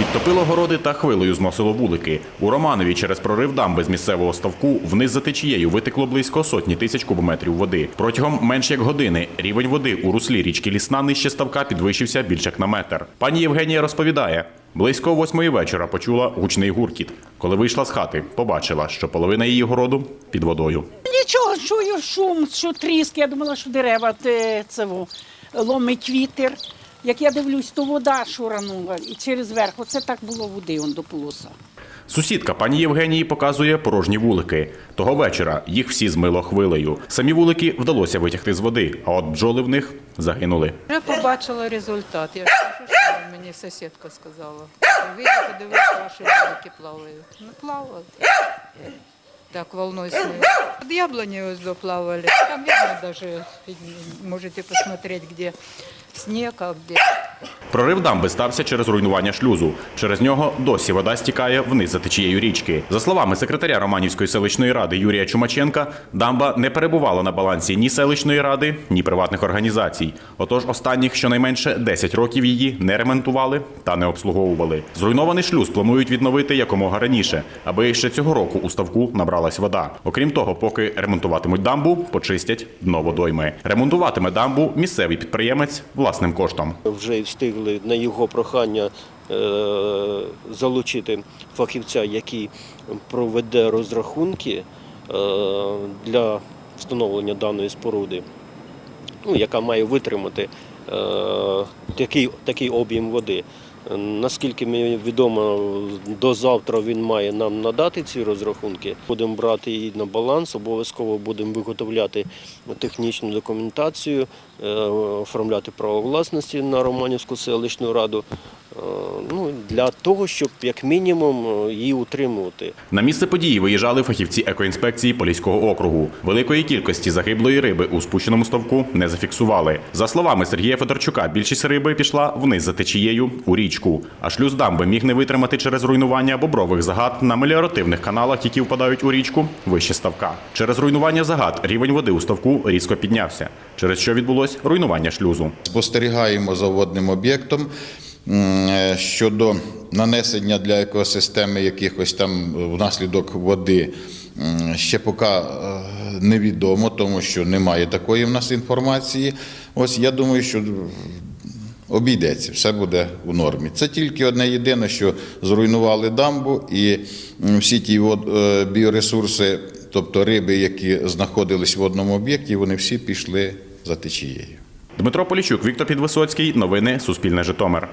Підтопило городи та хвилею зносило вулики. У Романові через прорив дамби з місцевого ставку вниз за течією витекло близько сотні тисяч кубометрів води. Протягом менш як години рівень води у руслі річки Лісна нижче ставка підвищився більш як на метр. Пані Євгенія розповідає. Близько восьмої вечора почула гучний гуркіт. Коли вийшла з хати, побачила, що половина її городу під водою. Нічого, чую шум, що тріск. Я думала, що дерева це, ломить вітер. Як я дивлюсь, то вода шуранула і через верх. Оце так було води он до полоса. Сусідка пані Євгенії показує порожні вулики. Того вечора їх всі змило хвилею. Самі вулики вдалося витягти з води, а от бджоли в них загинули. Вже побачила результат. Я що мені сусідка сказала. Вийди, подивися, ваші вулики плавають. Ну, плавали. Так, волной свою. Под яблони ось доплавали. Там видно даже, можете посмотреть, где снег, а где Прорив дамби стався через руйнування шлюзу. Через нього досі вода стікає вниз за течією річки. За словами секретаря Романівської селищної ради Юрія Чумаченка, дамба не перебувала на балансі ні селищної ради, ні приватних організацій. Отож, останніх щонайменше 10 років її не ремонтували та не обслуговували. Зруйнований шлюз планують відновити якомога раніше, аби ще цього року у ставку набралась вода. Окрім того, поки ремонтуватимуть дамбу, почистять дно водойми. Ремонтуватиме дамбу місцевий підприємець власним коштом. Вже встигли на його прохання е, залучити фахівця, який проведе розрахунки е, для встановлення даної споруди, ну, яка має витримати е, такий, такий об'єм води. Наскільки мені відомо, до завтра він має нам надати ці розрахунки. Будемо брати її на баланс, обов'язково будемо виготовляти технічну документацію, е, оформляти право власності на Романівську селищну раду. е, Ну, для того, щоб як мінімум е, її утримувати. На місце події виїжджали фахівці екоінспекції Поліського округу. Великої кількості загиблої риби у спущеному ставку не зафіксували. За словами Сергія Федорчука, більшість риби пішла вниз за течією у річку. А шлюз дамби міг не витримати через руйнування бобрових загад на меліоративних каналах, які впадають у річку вище ставка. Через руйнування загад рівень води у ставку різко піднявся, через що відбулось руйнування шлюзу. Спостерігаємо за водним об'єктом щодо нанесення для екосистеми якихось там внаслідок води. Ще поки е, невідомо, тому що немає такої в нас інформації. Ось я думаю, що обійдеться, все буде у нормі. Це тільки одне єдине, що зруйнували дамбу і всі ті е, біоресурси, тобто риби, які знаходились в одному об'єкті, вони всі пішли за течією. Дмитро Поліщук, Віктор Підвисоцький. Новини Суспільне Житомир.